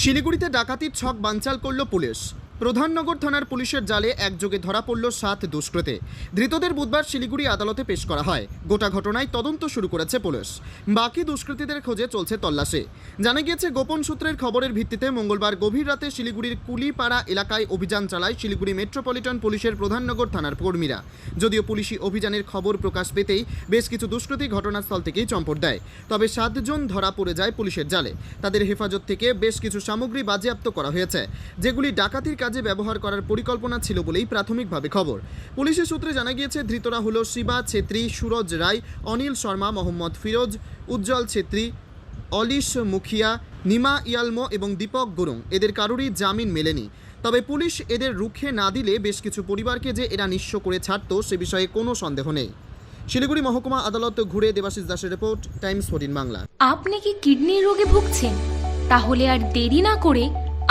শিলিগুড়িতে ডাকাতির ছক বানচাল করল পুলিশ। প্রধাননগর থানার পুলিশের জালে একযোগে ধরা পড়ল সাত দুষ্কৃতে। ধৃতদের বুধবার শিলিগুড়ি আদালতে পেশ করা হয়। গোটা ঘটনায় তদন্ত শুরু করেছে পুলিশ। বাকি দুষ্কৃতীদের খোঁজে চলছে তল্লাশি। জানা গিয়েছে, গোপন সূত্রের খবরের ভিত্তিতে মঙ্গলবার গভীর রাতে শিলিগুড়ির কুলিপাড়া এলাকায় অভিযান চালায় শিলিগুড়ি মেট্রোপলিটন পুলিশের প্রধাননগর থানার কর্মীরা। যদিও পুলিশি অভিযানের খবর প্রকাশ পেতেই বেশ কিছু দুষ্কৃতী ঘটনাস্থল থেকেই চম্পট দেয়। তবে সাতজন ধরা পড়ে যায় পুলিশের জালে। তাদের হেফাজত থেকে বেশ কিছু সামগ্রী বাজেয়াপ্ত করা হয়েছে, যেগুলি ডাকাতির কাজে ব্যবহার করার পরিকল্পনা ছিল বলেই প্রাথমিকভাবে খবর। পুলিশের সূত্রে জানা গিয়েছে, ধৃতরা হল শিবা ছেত্রী, সুরজ রায়, অনিল শর্মা, মোহাম্মদ ফিরোজ, উজ্জ্বল ছেত্রী, অলিশ মুখিয়া, নিমা ইয়ালমো এবং দীপক গুরুং। এদের কারোরই জামিন মেলেনি। তবে পুলিশ এদের রুখে না দিলে বেশ কিছু পরিবারকে যে এরা নিঃস্ব করে ছাড়তো সে বিষয়ে কোনো সন্দেহ নেই। শিলিগুড়ি মহকুমা আদালত ঘুরে দেবাশিস দাসের রিপোর্ট, টাইমস ফোর্টিন বাংলা। আপনি কি কিডনির রোগে ভুগছেন? তাহলে আর দেরি না করে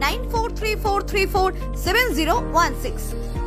9434347016.